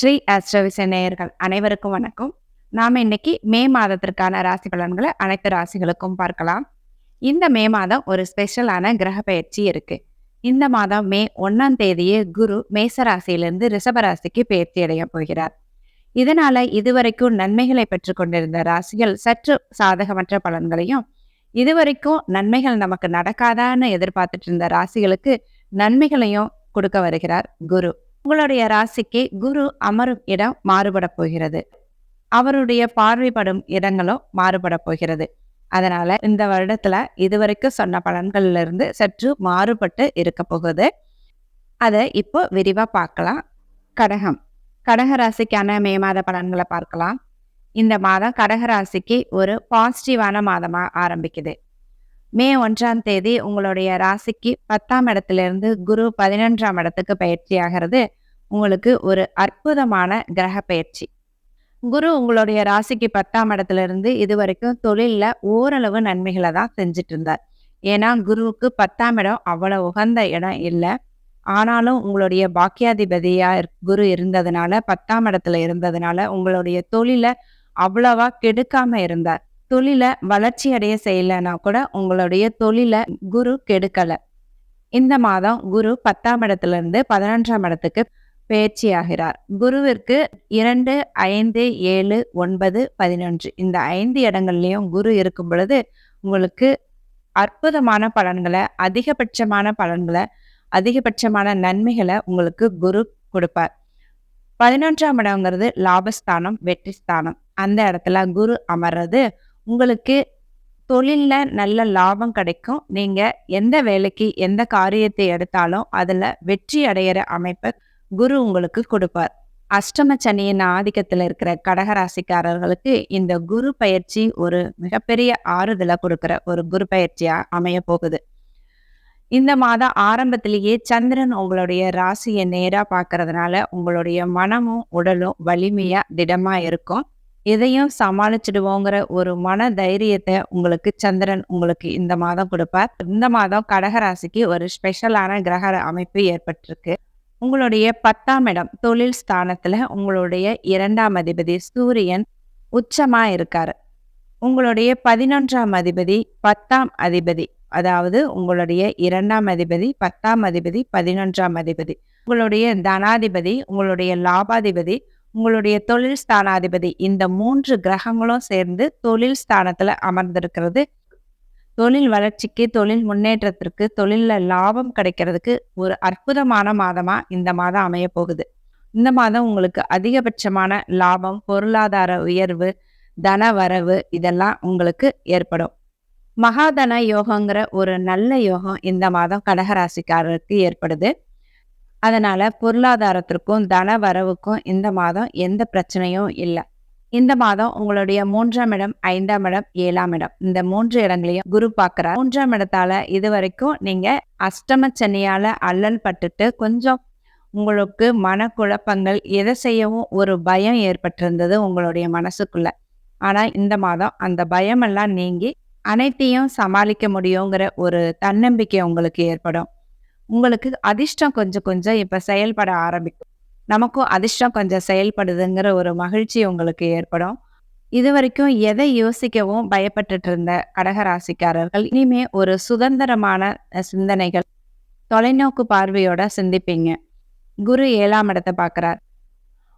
ஸ்ரீ ஆஸ்ட்ரோவிச நேயர்கள் அனைவருக்கும் வணக்கம். நாம இன்னைக்கு மே மாதத்திற்கான ராசி பலன்களை அனைத்து ராசிகளுக்கும் பார்க்கலாம். இந்த மே மாதம் ஒரு ஸ்பெஷலான கிரக பயிற்சி இருக்கு. இந்த மாதம் மே ஒன்னாம் தேதியே குரு மேச ராசியிலிருந்து ரிஷப ராசிக்கு பயிற்சி அடைய போகிறார். இதனால இதுவரைக்கும் நன்மைகளை பெற்று கொண்டிருந்த ராசிகள் சற்று சாதகமற்ற பலன்களையும் இதுவரைக்கும் நன்மைகள் நமக்கு நடக்காதான்னு எதிர்பார்த்துட்டு இருந்த ராசிகளுக்கு நன்மைகளையும் கொடுக்க வருகிறார் குரு. உங்களுடைய ராசிக்கு குரு அமரும் இடம் மாறுபட போகிறது. அவருடைய பார்வைப்படும் இடங்களும் மாறுபட போகிறது. அதனால இந்த வருடத்துல இதுவரைக்கும் சொன்ன பலன்கள்ல இருந்து சற்று மாறுபட்டு இருக்க போகுது. அதை இப்போ விரிவா பார்க்கலாம். கடகம். கடக ராசிக்கான மே மாத பலன்களை பார்க்கலாம். இந்த மாதம் கடக ராசிக்கு ஒரு பாசிட்டிவான மாதமா ஆரம்பிக்குது. மே ஒன்றாம் தேதி உங்களுடைய ராசிக்கு பத்தாம் இடத்திலிருந்து குரு பதினொன்றாம் இடத்துக்கு பயிற்சி ஆகிறது. உங்களுக்கு ஒரு அற்புதமான கிரக பயிற்சி. குரு உங்களுடைய ராசிக்கு பத்தாம் இடத்திலிருந்து இது வரைக்கும் தொழிலில் ஓரளவு நன்மைகளை தான் செஞ்சுட்டு இருந்தார் ஏன்னா குருவுக்கு பத்தாம் இடம் அவ்வளோ உகந்த இடம் இல்லை. ஆனாலும் உங்களுடைய பாக்கியாதிபதியா குரு இருந்ததுனால பத்தாம் இடத்துல இருந்ததுனால உங்களுடைய தொழிலை அவ்வளவா கெடுக்காம இருந்தார். தொழிலை வளர்ச்சி அடைய செய்யலைன்னா கூட உங்களுடைய தொழிலை குரு கெடுக்கல. இந்த மாதம் குரு பத்தாம் இடத்துல இருந்து பதினொன்றாம் இடத்துக்கு பயிற்சி ஆகிறார் குருவிற்கு இரண்டு ஐந்து ஏழு ஒன்பது பதினொன்று இந்த ஐந்து இடங்கள்லையும் குரு இருக்கும் பொழுது உங்களுக்கு அற்புதமான பலன்களை அதிகபட்சமான பலன்களை அதிகபட்சமான நன்மைகளை உங்களுக்கு குரு கொடுப்பார். பதினொன்றாம் இடங்கிறது லாபஸ்தானம் வெற்றி ஸ்தானம் அந்த இடத்துல குரு அமர்றது உங்களுக்கு தொழிலில் நல்ல லாபம் கிடைக்கும். நீங்கள் எந்த வேலைக்கு எந்த காரியத்தை எடுத்தாலும் அதில் வெற்றி அடையிற அமைப்பை குரு உங்களுக்கு கொடுப்பார். அஷ்டம சனியின் ஆதிக்கத்தில் இருக்கிற கடகராசிக்காரர்களுக்கு இந்த குரு பயிற்சி ஒரு மிகப்பெரிய ஆறுதலை கொடுக்குற ஒரு குரு பயிற்சியாக அமைய போகுது. இந்த மாதம் ஆரம்பத்திலேயே சந்திரன் உங்களுடைய ராசியை நேராக பார்க்கறதுனால உங்களுடைய மனமும் உடலும் வலிமையாக திடமாக இருக்கும். இதையும் சமாளிச்சிடுவோங்கிற ஒரு மன தைரியத்தை உங்களுக்கு சந்திரன் உங்களுக்கு இந்த மாதம் கொடுப்பார். இந்த மாதம் கடகராசிக்கு ஒரு ஸ்பெஷலான கிரக அமைப்பு ஏற்பட்டிருக்கு. உங்களுடைய பத்தாம் இடம் தொழில் ஸ்தானத்துல உங்களுடைய இரண்டாம் அதிபதி சூரியன் உச்சமா இருக்காரு. உங்களுடைய பதினொன்றாம் அதிபதி பத்தாம் அதிபதி அதாவது உங்களுடைய இரண்டாம் அதிபதி பத்தாம் அதிபதி பதினொன்றாம் அதிபதி. உங்களுடைய தனாதிபதி உங்களுடைய லாபாதிபதி உங்களுடைய தொழில் ஸ்தானாதிபதி. இந்த மூன்று கிரகங்களும் சேர்ந்து தொழில் ஸ்தானத்துல அமர்ந்திருக்கிறது. தொழில் வளர்ச்சிக்கு தொழில் முன்னேற்றத்திற்கு தொழில்ல லாபம் கிடைக்கிறதுக்கு ஒரு அற்புதமான மாதமா இந்த மாதம் அமைய போகுது. இந்த மாதம் உங்களுக்கு அதிகபட்சமான லாபம் பொருளாதார உயர்வு தன வரவு இதெல்லாம் உங்களுக்கு ஏற்படும். மகாதன யோகங்கிற ஒரு நல்ல யோகம் இந்த மாதம் கடகராசிக்காரருக்கு ஏற்படுது. அதனால் பொருளாதாரத்திற்கும் தன வரவுக்கும் இந்த மாதம் எந்த பிரச்சனையும் இல்லை. இந்த மாதம் உங்களுடைய மூன்றாம் இடம் ஐந்தாம் இடம் ஏழாம் இடம். இந்த மூன்று இடங்களையும் குரு பார்க்கிறார். மூன்றாம் இடத்தால இது வரைக்கும் நீங்க அஷ்டம சனியால அல்லல் பட்டுட்டு கொஞ்சம் உங்களுக்கு மனக்குழப்பங்கள் எதை செய்யவும் ஒரு பயம் ஏற்பட்டிருந்தது உங்களுடைய மனசுக்குள்ள. ஆனா இந்த மாதம் அந்த பயமெல்லாம் நீங்கி அனைத்தையும் சமாளிக்க முடியுங்கிற ஒரு தன்னம்பிக்கை உங்களுக்கு ஏற்படும். உங்களுக்கு அதிர்ஷ்டம் கொஞ்சம் கொஞ்சம் இப்ப செயல்பட ஆரம்பிக்கும். நமக்கும் அதிர்ஷ்டம் கொஞ்சம் செயல்படுதுங்கிற ஒரு மகிழ்ச்சி உங்களுக்கு ஏற்படும். இது வரைக்கும் எதை யோசிக்கவும் பயப்பட்டுட்டு இருந்த கடகராசிக்காரர்கள் இனிமே ஒரு சுதந்திரமான சிந்தனைகள் தொலைநோக்கு பார்வையோட சிந்திப்பீங்க. குரு ஏழாம் இடத்தை பார்க்குறார்.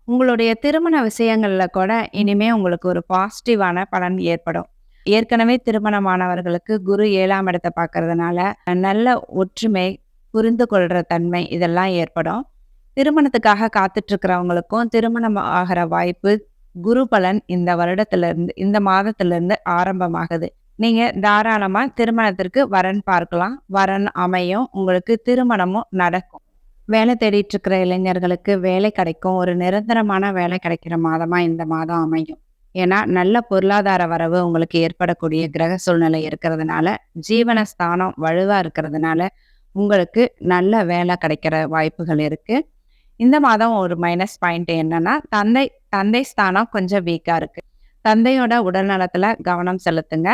உங்களுடைய திருமண விஷயங்கள்ல கூட இனிமே உங்களுக்கு ஒரு பாசிட்டிவான பலன் ஏற்படும். ஏற்கனவே திருமணமானவர்களுக்கு குரு ஏழாம் இடத்தை பார்க்கறதுனால நல்ல ஒற்றுமை புரிந்து கொள்ற தன்மை இதெல்லாம் ஏற்படும். திருமணத்துக்காக காத்துட்டு இருக்கிறவங்களுக்கும் திருமணம் ஆகிற வாய்ப்பு குரு பலன் இந்த வருடத்துல இருந்து இந்த மாதத்திலிருந்து ஆரம்பமாகுது. நீங்க தாராளமா திருமணத்திற்கு வரன் பார்க்கலாம். வரன் அமையும். உங்களுக்கு திருமணமும் நடக்கும். வேலை தேடிட்டு இருக்கிற இளைஞர்களுக்கு வேலை கிடைக்கும். ஒரு நிரந்தரமான வேலை கிடைக்கிற மாதமா இந்த மாதம் அமையும். ஏன்னா நல்ல பொருளாதார வரவு உங்களுக்கு ஏற்படக்கூடிய கிரக சூழ்நிலை இருக்கிறதுனால ஜீவனஸ்தானம் வலுவா இருக்கிறதுனால உங்களுக்கு நல்ல வேலை கிடைக்கிற வாய்ப்புகள் இருக்குது இந்த மாதம் ஒரு மைனஸ் பாயிண்ட் என்னன்னா தந்தை தந்தை ஸ்தானம் கொஞ்சம் வீக்காக இருக்குது தந்தையோட உடல் நலத்தில் கவனம் செலுத்துங்க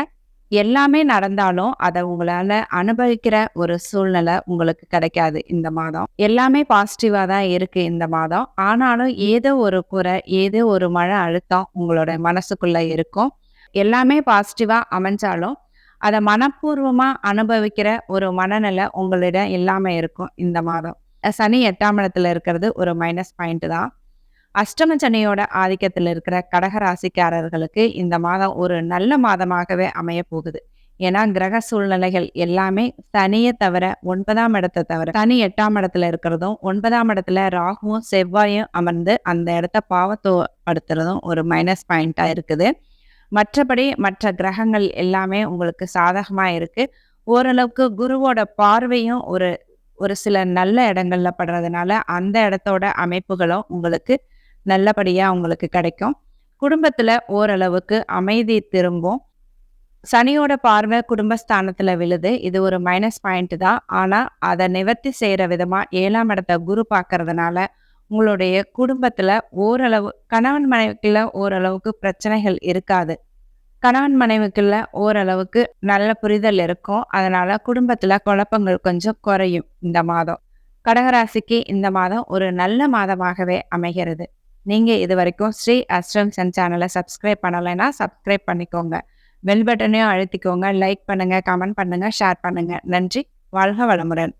எல்லாமே நடந்தாலும் அதை உங்களால் அனுபவிக்கிற ஒரு சூழ்நிலை உங்களுக்கு கிடைக்காது இந்த மாதம். எல்லாமே பாசிட்டிவாக தான் இருக்குது இந்த மாதம். ஆனாலும் ஏதோ ஒரு குறை, ஏதோ ஒரு மன அழுத்தம் உங்களோட மனசுக்குள்ளே இருக்கும். எல்லாமே பாசிட்டிவாக அமைஞ்சாலும், அதை மனப்பூர்வமாக அனுபவிக்கிற ஒரு மனநிலை உங்களிடம் இல்லாமல் இருக்கும் இந்த மாதம். சனி எட்டாம் இடத்துல இருக்கிறது ஒரு மைனஸ் பாயிண்ட் தான். அஷ்டம சனியோட ஆதிக்கத்தில் இருக்கிற கடக ராசிக்காரர்களுக்கு இந்த மாதம் ஒரு நல்ல மாதமாகவே அமைய போகுது. ஏன்னா, கிரக சூழ்நிலைகள் எல்லாமே சனியை தவிர ஒன்பதாம் இடத்தை தவிர சனி எட்டாம் இடத்துல இருக்கிறதும், ஒன்பதாம் இடத்துல ராகுவும், செவ்வாயும் அமர்ந்து அந்த இடத்த பாவத்துவப்படுத்துறதும் ஒரு மைனஸ் பாயிண்ட்டா இருக்குது. மற்றபடி மற்ற கிரகங்கள் எல்லாமே உங்களுக்கு சாதகமாக இருக்குது ஓரளவுக்கு குருவோட பார்வையும் ஒரு ஒரு சில நல்ல இடங்கள்ல படுறதுனால, அந்த இடத்தோட அமைப்புகளும் உங்களுக்கு நல்லபடியாக உங்களுக்கு கிடைக்கும். குடும்பத்தில் ஓரளவுக்கு அமைதி திரும்பும். சனியோட பார்வை குடும்பஸ்தானத்தில் விழுது. இது ஒரு மைனஸ் பாயிண்ட் தான். ஆனால் அதை நிவர்த்தி செய்கிற விதமாக ஏழாம் இடத்த குரு பார்க்கறதுனால, உங்களுடைய குடும்பத்துல ஓரளவு கணவன் மனைவிக்குள்ள ஓரளவுக்கு பிரச்சனைகள் இருக்காது. கணவன் மனைவிக்குள்ள ஓரளவுக்கு நல்ல புரிதல் இருக்கும். அதனால குடும்பத்துல குழப்பங்கள் கொஞ்சம் குறையும் இந்த மாதம். கடகராசிக்கு இந்த மாதம் ஒரு நல்ல மாதமாகவே அமைகிறது. நீங்க இதுவரைக்கும் ஸ்ரீ அஸ்ட்ரம் சன் சேனலை சப்ஸ்கிரைப் பண்ணலைன்னா சப்ஸ்கிரைப் பண்ணிக்கோங்க. பெல் பட்டனையும் அழுத்திக்கோங்க. லைக் பண்ணுங்க, கமெண்ட் பண்ணுங்க, ஷேர் பண்ணுங்க. நன்றி. வாழ்க வளமுடன்.